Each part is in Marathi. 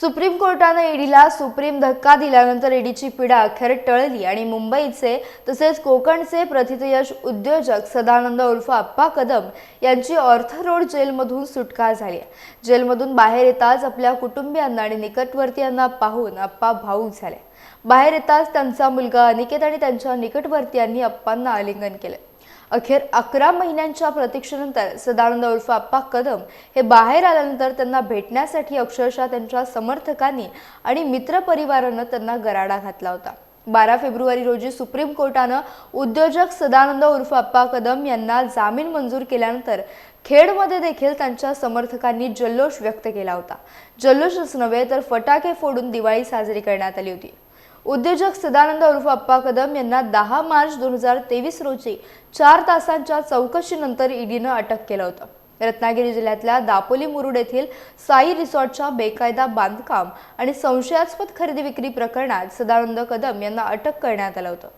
सुप्रीम कोर्टानं ईडीला सुप्रीम धक्का दिल्यानंतर ईडीची पिढा अखेर टळली आणि मुंबईचे तसेच कोकणचे प्रथितयश उद्योजक सदानंद उर्फ अप्पा कदम यांची ऑर्थरोड जेलमधून सुटका झाली आहे. जेलमधून बाहेर येताच आपल्या कुटुंबियांना आणि निकटवर्तीयांना पाहून अप्पा भाऊक झाले बाहेर येताच त्यांचा मुलगा अनिकेत आणि त्यांच्या निकटवर्तीयांनी अप्पांना आलिंगन केलं अखेर अकरा महिन्यांच्या प्रतीक्षेनंतर सदानंद उर्फ अप्पा कदम हे बाहेर आल्यानंतर त्यांना भेटण्यासाठी अक्षरशः त्यांच्या समर्थकांनी आणि मित्रपरिवारानं त्यांना गराडा घातला होता. बारा फेब्रुवारी रोजी सुप्रीम कोर्टानं उद्योजक सदानंद उर्फ अप्पा कदम यांना जामीन मंजूर केल्यानंतर खेडमध्ये देखील त्यांच्या समर्थकांनी जल्लोष व्यक्त केला होता. जल्लोषच नव्हे तर फटाके फोडून दिवाळी साजरी करण्यात आली होती. उद्योजक सदानंद उर्फ अप्पा कदम यांना दहा मार्च दोन हजार तेवीस रोजी चार तासांच्या चौकशीनंतर ईडीनं अटक केलं होतं. रत्नागिरी जिल्ह्यातल्या दापोली मुरुड येथील साई रिसॉर्टच्या बेकायदा बांधकाम आणि संशयास्पद खरेदी विक्री प्रकरणात सदानंद कदम यांना अटक करण्यात आलं होतं.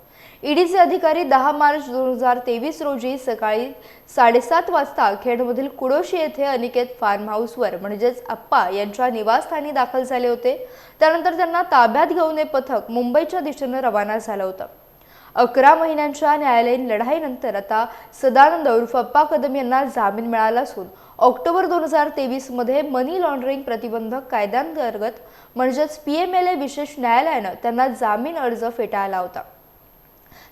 ईडीचे अधिकारी दहा मार्च दोन हजार तेवीस रोजी सकाळी साडेसात वाजता खेडमधील कुडोशी येथे अनिकेत फार्म हाऊसवर म्हणजेच अप्पा यांच्या निवासस्थानी दाखल झाले होते. त्यानंतर त्यांना ताब्यात घेऊन हे पथक मुंबईच्या दिशेनं रवाना झालं होतं. अकरा महिन्यांच्या न्यायालयीन लढाईनंतर आता सदानंद उर्फ अप्पा कदम यांना जामीन मिळाला असून ऑक्टोबर दोन हजार तेवीसमध्ये मनी लॉन्ड्रिंग प्रतिबंधक कायद्यांतर्गत म्हणजेच पी एम एल ए विशेष न्यायालयानं त्यांना जामीन अर्ज फेटाळला होता.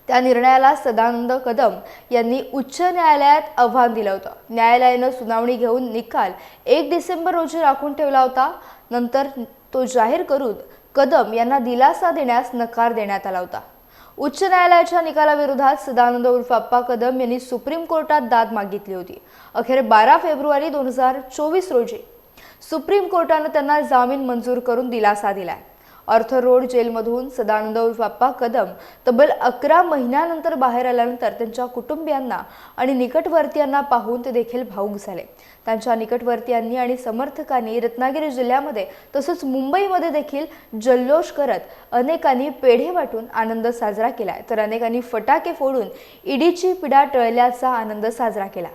त्या निर्णयाला सदानंद कदम यांनी उच्च न्यायालयात आव्हान दिलं होतं. न्यायालयानं सुनावणी घेऊन निकाल एक डिसेंबर रोजी राखून ठेवला होता. नंतर तो जाहीर करून कदम यांना दिलासा देण्यास नकार देण्यात आला होता. उच्च न्यायालयाच्या निकालाविरोधात सदानंद उर्फ अप्पा कदम यांनी सुप्रीम कोर्टात दाद मागितली होती. अखेर बारा फेब्रुवारी दोन हजार चोवीस रोजी सुप्रीम कोर्टानं त्यांना जामीन मंजूर करून दिलासा दिलाय. अर्थ रोड जेलमधून सदानंद बाप्पा कदम तब्बल अकरा महिन्यानंतर बाहेर आल्यानंतर त्यांच्या कुटुंबियांना आणि निकटवर्तीयांना पाहून ते देखील भाऊक झाले. त्यांच्या निकटवर्तीयांनी आणि समर्थकांनी रत्नागिरी जिल्ह्यामध्ये तसंच मुंबईमध्ये देखील जल्लोष करत अनेकांनी पेढे वाटून आनंद साजरा केला. तर अनेकांनी फटाके फोडून ईडीची पिढा टळल्याचा आनंद साजरा केला.